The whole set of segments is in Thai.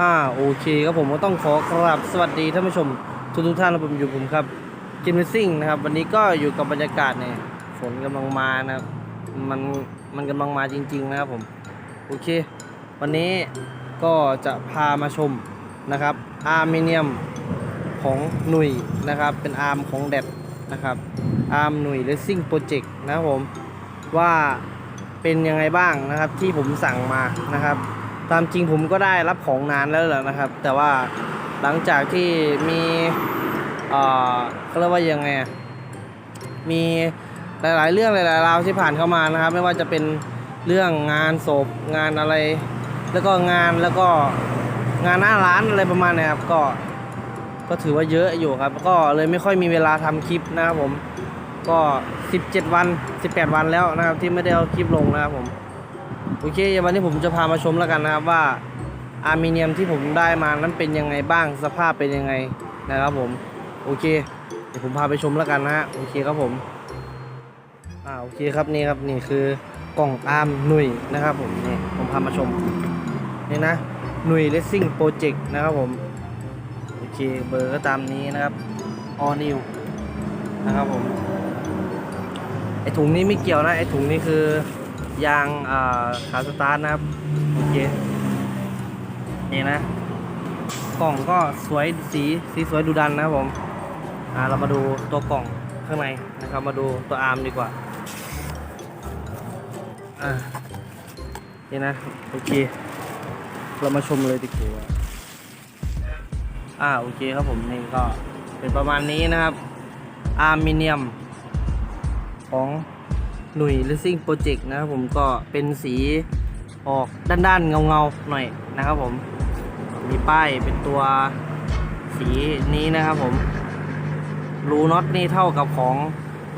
อ่าโอเคครับผมก็ต้องขอกราบสวัสดีท่านผู้ชมทุกทุกท่านนะผมอยู่ผมครับกินเวซิ่งนะครับ วันนี้ก็อยู่กับบรรยากาศเนี่ยฝนกำลังมานะครับมันมันกำลังมาจริง ๆ นะครับผมโอเค วันนี้ก็จะพามาชมนะครับอาร์เมเนียมของหนุ่ยนะครับ เป็นอาร์มของแดดนะครับอาร์มหนุ่ยเลสซิ่งโปรเจกต์นะครับผมว่าเป็นยังไงบ้างนะครับที่ผมสั่งมานะครับ ตามจริงผมก็ได้รับของนานแล้วแหละนะครับ แต่ว่าหลังจากที่มีเอ่อเขาเรียกว่ายังไงมีหลาย ๆ เรื่องหลายๆราวที่ผ่านเข้ามานะครับ ไม่ว่าจะเป็นเรื่องงานศพงานอะไร แล้วก็งานแล้วก็งานหน้าร้านอะไรประมาณนี้ครับก็ก็ถือว่าเยอะอยู่ครับ ก็เลยไม่ค่อยมีเวลาทำคลิปนะครับผมก็ 17 วัน 18 วันแล้วนะครับที่ไม่ได้เอาคลิปลงนะครับผม โอเควันนี้ผมจะพามาชมแล้วกันนะครับว่าอาร์มิเนียมที่ผมได้มานั้นเป็นยังไงบ้างสภาพเป็นยังไงนะครับผมโอเค เดี๋ยวผมพาไปชมแล้วกันนะฮะโอเคครับผมอ่าโอเคครับนี่ครับนี่คือกล่องอาร์มหนุยนะครับผมนี่ผมพามาชมนี่นะหนุยเลสซิ่งโปรเจกต์นะครับผมโอเคเบอร์ก็ตามนี้นะครับออนิวนะครับผมไอถุงนี้ไม่เกี่ยวนะไอถุงนี้คือ ยางขาสตาร์ทนะครับโอเคนี่นะ กล่องก็สวยสีสีสวยดูดันนะครับผมอ่าเรามาดูตัวกล่องข้างในนะครับมาดูตัวอาร์มดีกว่าอ่านี่นะโอเคเรามาชมเลยดีกว่าอ่าโอเคครับผมนี่ก็เป็นประมาณนี้นะครับอาร์มิเนียมของ หนุ่ย Racing Project นะครับผมก็เป็นสีออกด้านๆเงาๆหน่อยนะครับผม มีป้ายเป็นตัวสีนี้นะครับผมรูน็อตนี่เท่ากับของ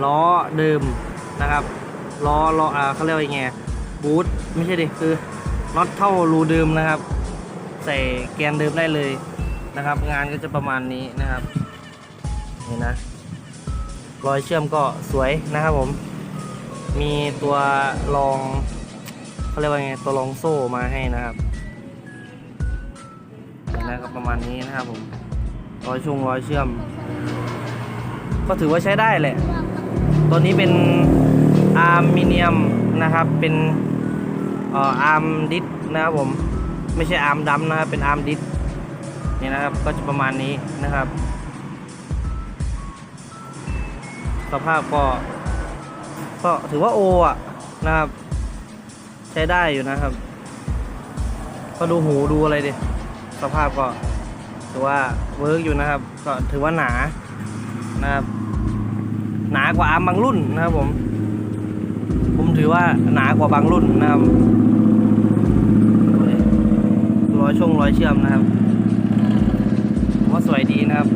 ล้อเดิมนะครับล้อล้ออ่าเขาเรียกว่าไงบูทไม่ใช่ดิคือน็อตเท่ารูเดิมนะครับ ใส่แกนเดิมได้เลยนะครับ งานก็จะประมาณนี้นะครับนี่นะรอยเชื่อมก็สวยนะครับผม มีตัวรองเขาเรียกว่าไงตัวรองโซ่มาให้นะครับนะครับประมาณนี้นะครับผมรอยช่วงรอยเชื่อม ก็ถือว่าใช้ได้แหละ ตัวนี้เป็นอาร์มิเนียมนะครับเป็นเอ่ออาร์มดิสนะครับผมไม่ใช่อาร์มดำนะครับเป็นอาร์มดิสนี่นะครับก็จะประมาณนี้นะครับ สภาพก็ ก็ถือว่าโออะนะครับ ใช้ได้อยู่นะครับ ก็ดูหูดูอะไรดิ สภาพก็ถือว่าเวิร์กอยู่นะครับ ก็ถือว่าหนานะครับ หนากว่าอาร์มบางรุ่นนะครับผม ผมถือว่าหนากว่าบางรุ่นนะครับรอยช่วงรอยเชื่อมนะครับผมว่าสวยดีนะครับ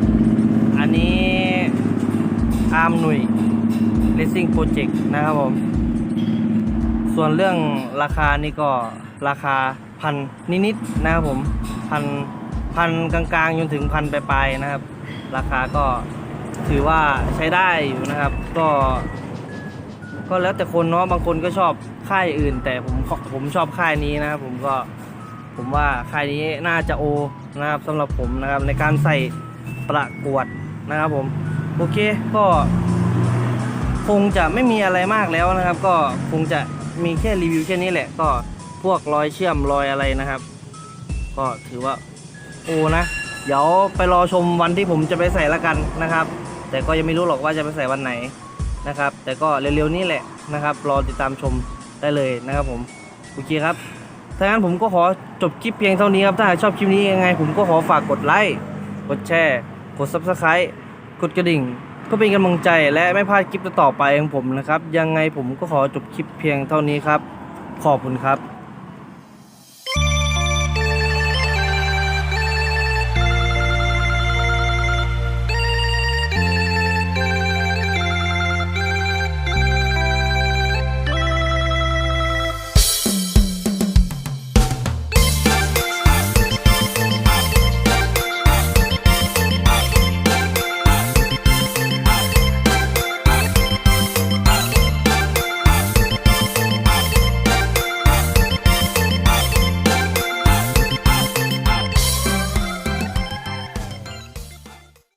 อันนี้อาร์มหนุ่ย Racing Project นะครับผม ส่วนเรื่องราคานี่ก็ราคาพันนิดๆนะครับผมพันพันกลางๆจนถึงพันปลายๆนะครับ ราคาก็ถือว่าใช้ได้อยู่นะครับ ก็ ก็แล้วแต่คนเนาะบางคนก็ชอบค่ายอื่น แต่ผมผมชอบค่ายนี้นะครับ ผมก็ผมว่าค่ายนี้น่าจะโอนะครับสำหรับผมนะครับในการใส่ประกวดนะครับผม โอเคก็ คงจะไม่มีอะไรมากแล้วนะครับ ก็คงจะมีแค่รีวิวแค่นี้แหละ ก็พวกรอยเชื่อมรอยอะไรนะครับ ก็ถือว่าโอ้นะ เดี๋ยวไปรอชมวันที่ผมจะไปใส่ละกันนะครับ แต่ก็ยังไม่รู้หรอกว่าจะไปใส่วันไหนนะครับ แต่ก็เร็วๆนี้แหละนะครับ รอติดตามชมได้เลยนะครับผมโอเคครับถ้างั้นผมก็ขอจบคลิปเพียงเท่านี้ครับ ถ้าชอบคลิปนี้ยังไง ผมก็ขอฝากกดไลค์ กดแชร์ กด subscribe กดกระดิ่ง พื่อเป็นกำลังใจและไม่พลาดคลิปต่อไปของผมนะครับ ยังไงผมก็ขอจบคลิปเพียงเท่านี้ครับ ขอบคุณครับ